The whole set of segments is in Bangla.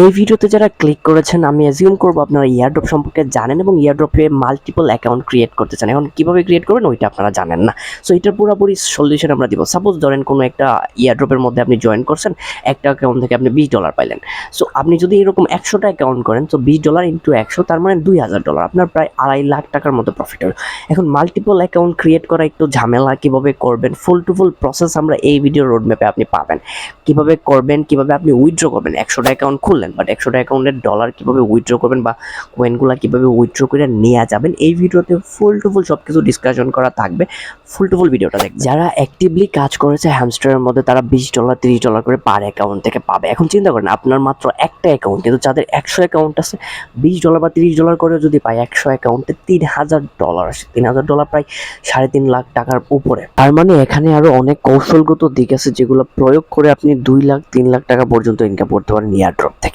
এই ভিডিওতে যারা ক্লিক করেছেন, আমি অ্যাজিউম করব আপনারা ইয়ারড্রপ সম্পর্কে জানেন এবং ইয়ারড্রপে মাল্টিপল অ্যাকাউন্ট ক্রিয়েট করতে চান। এখন কীভাবে ক্রিয়েট করবেন ওইটা আপনারা জানেন না। সো এটার পুরোপুরি সলিউশন আমরা দিব। সাপোজ ধরেন কোনো একটা ইয়ারড্রপের মধ্যে আপনি জয়েন করছেন, একটা অ্যাকাউন্ট থেকে আপনি বিশ ডলার পাইলেন। সো আপনি যদি এরকম একশোটা অ্যাকাউন্ট করেন, তো বিশ ডলার ইন্টু একশো, তার মানে দুই হাজার ডলার আপনার প্রায় আড়াই লাখ টাকার মতো প্রফিট হবে এখন মাল্টিপল অ্যাকাউন্ট ক্রিয়েট করা একটু ঝামেলা, কীভাবে করবেন? ফুল টু ফুল প্রসেস আমরা এই ভিডিও রোডম্যাপে আপনি পাবেন। কীভাবে করবেন, কীভাবে আপনি উইথড্র করবেন? একশোটা অ্যাকাউন্ট খুললেন বাট একশোটা অ্যাকাউন্টের ডলার কীভাবে উইথড্র করবেন বা কয়েনগুলো কীভাবে উইথড্র করে নেওয়া যাবেন, এই ভিডিওতে ফুল টু ফুল সব কিছু ডিসকাশন করা থাকবে। ফুল টু ফুল ভিডিওটা দেখ যারা অ্যাক্টিভলি কাজ করেছে হ্যামস্টারের মধ্যে, তারা বিশ ডলার তিরিশ ডলার করে পার অ্যাকাউন্ট থেকে পাবে। এখন চিন্তা করেন, আপনার মাত্র একটা অ্যাকাউন্ট কিন্তু যাদের একশো অ্যাকাউন্ট আছে, বিশ ডলার বা তিরিশ ডলার করে যদি পায়, একশো অ্যাকাউন্টে তিন হাজার ডলার আসে। তিন হাজার ডলার প্রায় সাড়ে তিন লাখ টাকার উপরে। তার মানে এখানে আরও অনেক কৌশলগত দিক আছে, যেগুলো প্রয়োগ করে আপনি দুই লাখ, তিন লাখ টাকা পর্যন্ত ইনকাম করতে পারেন ইয়ার ড্রপ থেকে।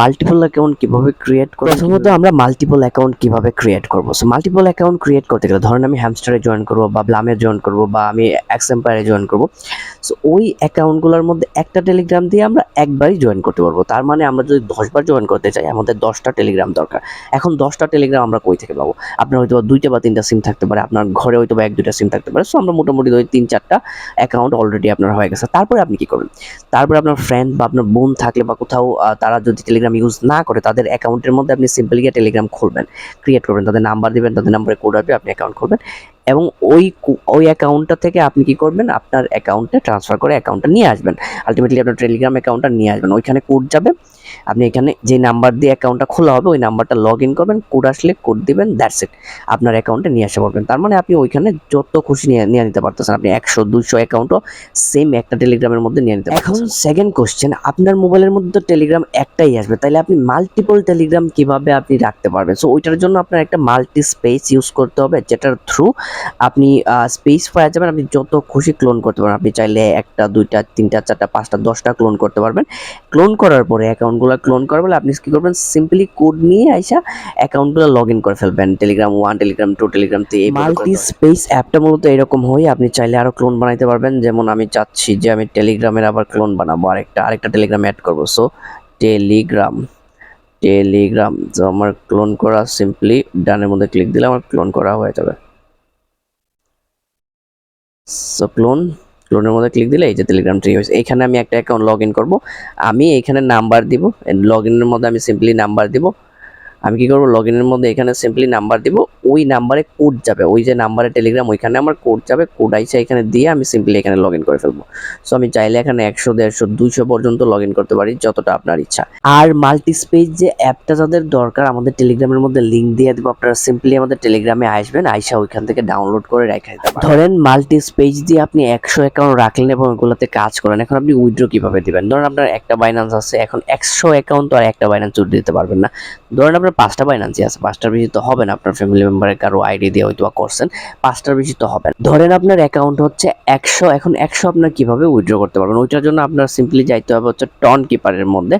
মাল্টিপল অ্যাকাউন্ট কীভাবে ক্রিয়েট করব প্রথমত আমরা মাল্টিপল অ্যাকাউন্ট কীভাবে ক্রিয়েট করব? সো মাল্টিপল অ্যাকাউন্ট ক্রিয়েট করতে গেলে, ধরেন আমি হ্যামস্টারে জয়েন করব বা ব্লামে জয়েন করব বা আমি এক্স এম্পায়ারে জয়েন করব। সো ওই অ্যাকাউন্টগুলোর মধ্যে একটা টেলিগ্রাম দিয়ে আমরা একবারই জয়েন করতে পারব। তার মানে আমরা যদি দশবার জয়েন করতে চাই, আমাদের দশটা টেলিগ্রাম দরকার। এখন দশটা টেলিগ্রাম আমরা কই থেকে পাবো? আপনার হয়তো দুইটা বা তিনটা সিম থাকতে পারে, আপনার ঘরে হয়তো বা এক, দুইটা সিম থাকতে পারে। সো আমরা মোটামুটি ওই তিন, চারটা অ্যাকাউন্ট অলরেডি আপনার হয়ে গেছে। তারপরে আপনি কি করবেন? তারপরে আপনার ফ্রেন্ড বা আপনার বোন থাকলে বা কোথাও তারা যদি টেলিগ্রাম ইউজ না করে, তাদের অ্যাকাউন্টের মধ্যে আপনি সিম্পলি গিয়ে টেলিগ্রাম খুলবেন। ক্রিয়েট করবেন, তাদের নাম্বার দেবেন, তাদের নাম্বারে কোড আসবে, আপনি অ্যাকাউন্ট খুলবেন। এবং ওই ওই অ্যাকাউন্টটা থেকে আপনি কি করবেন? আপনার অ্যাকাউন্টে ট্রান্সফার করে অ্যাকাউন্টটা নিয়ে আসবেন। আলটিমেটলি আপনার টেলিগ্রাম অ্যাকাউন্টটা নিয়ে আসবেন। ওইখানে কোড যাবে। আপনি এখানে যে নাম্বার দিয়ে অ্যাকাউন্টটা খোলা হবে, ওই নাম্বারটা লগ ইন করবেন কোড আসলে কোড দিবেন দ্যাটস ইট আপনার অ্যাকাউন্টে নিয়ে আসতে পারবেন তার মানে আপনি ওইখানে যত খুশি নিয়ে নিয়ে নিতে পারতেছেন। আপনি একশো দুশো অ্যাকাউন্টও সেম একটা টেলিগ্রামের মধ্যে নিয়ে নিতে এখন সেকেন্ড কোশ্চেন আপনার মোবাইলের মধ্যে টেলিগ্রাম একটাই আসবে। তাহলে আপনি মাল্টিপল টেলিগ্রাম কীভাবে আপনি রাখতে পারবেন? সো ওইটার জন্য আপনার একটা মাল্টি স্পেস ইউজ করতে হবে, যেটার থ্রু আপনি স্পেস পাওয়া যাবেন আপনি যত খুশি ক্লোন করতে পারবেন। আপনি চাইলে একটা, দুইটা, তিনটা, চারটা, পাঁচটা, দশটা ক্লোন করতে পারবেন। ক্লোন করার পরে অ্যাকাউন্টগুলো ক্লোন করার পরে আপনি কি করবেন? সিম্পলি কোড নিয়ে আইসা অ্যাকাউন্টগুলো লগ ইন করে ফেলবেন। Telegram one Telegram two Telegram three multi space অ্যাপটা মূলত এরকম হয়, আপনি চাইলে আরও ক্লোন বানাইতে পারবেন। যেমন আমি চাচ্ছি যে আমি টেলিগ্রামের আবার ক্লোন বানাবো, আরেকটা আরেকটা টেলিগ্রাম অ্যাড করব। সো টেলিগ্রাম টেলিগ্রাম তো আমার ক্লোন করা সিম্পলি ডানের মধ্যে ক্লিক দিলে আমার ক্লোন করা হয়ে যাবে। সো ক্লোন ক্লোনের মধ্যে ক্লিক দিলে এই যে টেলিগ্রাম ট্রি হয়েছে। এখানে আমি একটা অ্যাকাউন্ট লগ ইন করব। আমি এখানে নাম্বার দিব। লগ ইনের মধ্যে আমি সিম্পলি নাম্বার দিব। আমি কি করব? লগ ইনের মধ্যে এখানে সিম্পলি নাম্বার দিব। ওই নাম্বারে কোড যাবে। ওই যে নাম্বারে টেলিগ্রাম ওইখানে আমার কোড যাবে। কোড আইসা এখানে দিয়ে আমি সিম্পলি এখানে লগ করে ফেলব। সো আমি চাইলে এখানে একশো, দেড়শো, দুইশো পর্যন্ত লগ করতে পারি, যতটা আপনার ইচ্ছা। আর মাল্টি স্পেস যে অ্যাপটা যাদের দরকার, আমাদের টেলিগ্রামের মধ্যে লিঙ্ক দিয়ে দেবো। আপনারা সিম্পলি আমাদের টেলিগ্রামে আসবেন, আইসা ওইখান থেকে ডাউনলোড করে রেখে পারেন। ধরেন মাল্টি স্পেস দিয়ে আপনি একশো অ্যাকাউন্ট রাখলেন এবং ওগুলোতে কাজ করেন, এখন আপনি উইথড্র কীভাবে দিবেন? ধরেন আপনার একটা বাইন্যান্স আছে, এখন একশো অ্যাকাউন্ট আর একটা বাইন্যান্স উইথ দিতে পারবেন না। ধরেন আপনার পাঁচটা বাইন্যান্সই আছে, পাঁচটার বেশি তো হবে না, আপনার ফ্যামিলি মেম্বারের কারও আইডি দিয়ে হয়তো করছেন, পাঁচটার বেশি তো হবে না। ধরেন আপনার অ্যাকাউন্ট হচ্ছে একশো, এখন একশো আপনার কীভাবে উইথড্র করতে পারবেন? ওইটার জন্য আপনার সিম্পলি যাইতে হবে হচ্ছে টন কিপারের মধ্যে।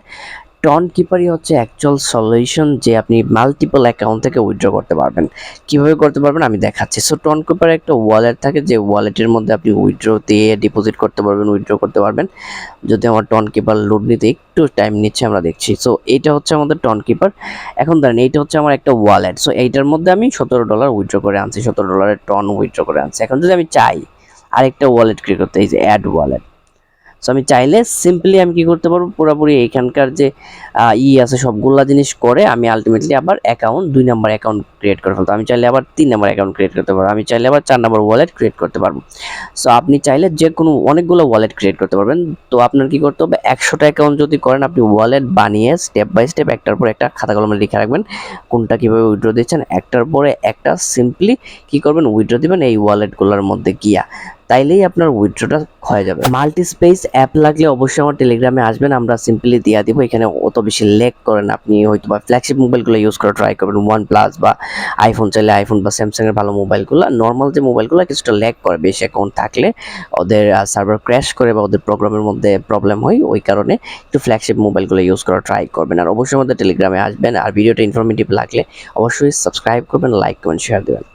টন কিপারই হচ্ছে অ্যাকচুয়াল সলিউশন যে আপনি মাল্টিপল অ্যাকাউন্ট থেকে উইথড্র করতে পারবেন। কীভাবে করতে পারবেন আমি দেখাচ্ছি। সো টন কিপারে একটা ওয়ালেট থাকে যে ওয়ালেটের মধ্যে আপনি উইথড্র দিয়ে ডিপোজিট করতে পারবেন উইথড্র করতে পারবেন। যদি আমার টন কিপার লোড নিতে একটু টাইম নিচ্ছে, আমরা দেখছি। সো এইটা হচ্ছে আমাদের টন কিপার এখন ধরেন, এইটা হচ্ছে আমার একটা ওয়ালেট সো এইটার মধ্যে আমি সতেরো ডলার উইথড্র করে আনছি, সতেরো ডলারের টন উইথড্র করে আনছি। এখন যদি আমি চাই, আরেকটা ওয়ালেট ক্রিয়েট করতে, এই যে অ্যাড ওয়ালেট সো আমি চাইলে সিম্পলি আমি কি করতে পারব? পুরোপুরি এখানকার যে ই আছে, সবগুলা জিনিস করে আমি আলটিমেটলি আবার অ্যাকাউন্ট দুই নাম্বার অ্যাকাউন্ট ক্রিয়েট করে ফেলতো আমি চাইলে আবার তিন নাম্বার অ্যাকাউন্ট ক্রিয়েট করতে পারব। আমি চাইলে আবার চার নাম্বার ওয়ালেট ক্রিয়েট করতে পারব। সো আপনি চাইলে যে কোনো অনেকগুলো ওয়ালেট ক্রিয়েট করতে পারবেন। তো আপনার কি করতে হবে? একশোটা অ্যাকাউন্ট যদি করেন, আপনি ওয়ালেট বানিয়ে স্টেপ বাই স্টেপ একটার পর একটা খাতা কলমে লিখে রাখবেন। কোনটা কীভাবে উইড্রো দিচ্ছেন? একটার পরে একটা সিম্পলি কি করবেন? উইড্রো দিবেন এই ওয়ালেটগুলোর মধ্যে গিয়া। তাইলেই আপনার উইথড্রটা হয়ে যাবে। মাল্টি স্পেস অ্যাপ লাগলে অবশ্যই আমার টেলিগ্রামে আসবেন, আমরা সিম্পলি দিয়ে দিব। এখানে অত বেশি লেক করেন আপনি, হয়তো বা ফ্ল্যাগশিপ মোবাইলগুলো ইউজ করে ট্রাই করবেন ওয়ান প্লাস বা আইফোন চাইলে আইফোন বা স্যামসাংয়ের ভালো মোবাইলগুলো নর্মাল যে মোবাইলগুলো কিছুটা ল্যাক করে বেশি অ্যাকাউন্ট থাকলে ওদের সার্ভার ক্র্যাশ করে বা ওদের প্রোগ্রামের মধ্যে প্রবলেম হয়, ওই কারণে একটু ফ্ল্যাগশিপ মোবাইলগুলো ইউজ করা ট্রাই করবেন। আর অবশ্যই আমাদের টেলিগ্রামে আসবেন, আর ভিডিওটা ইনফরমেটিভ লাগলে অবশ্যই সাবস্ক্রাইব করবেন লাইক করবেন শেয়ার দেবেন।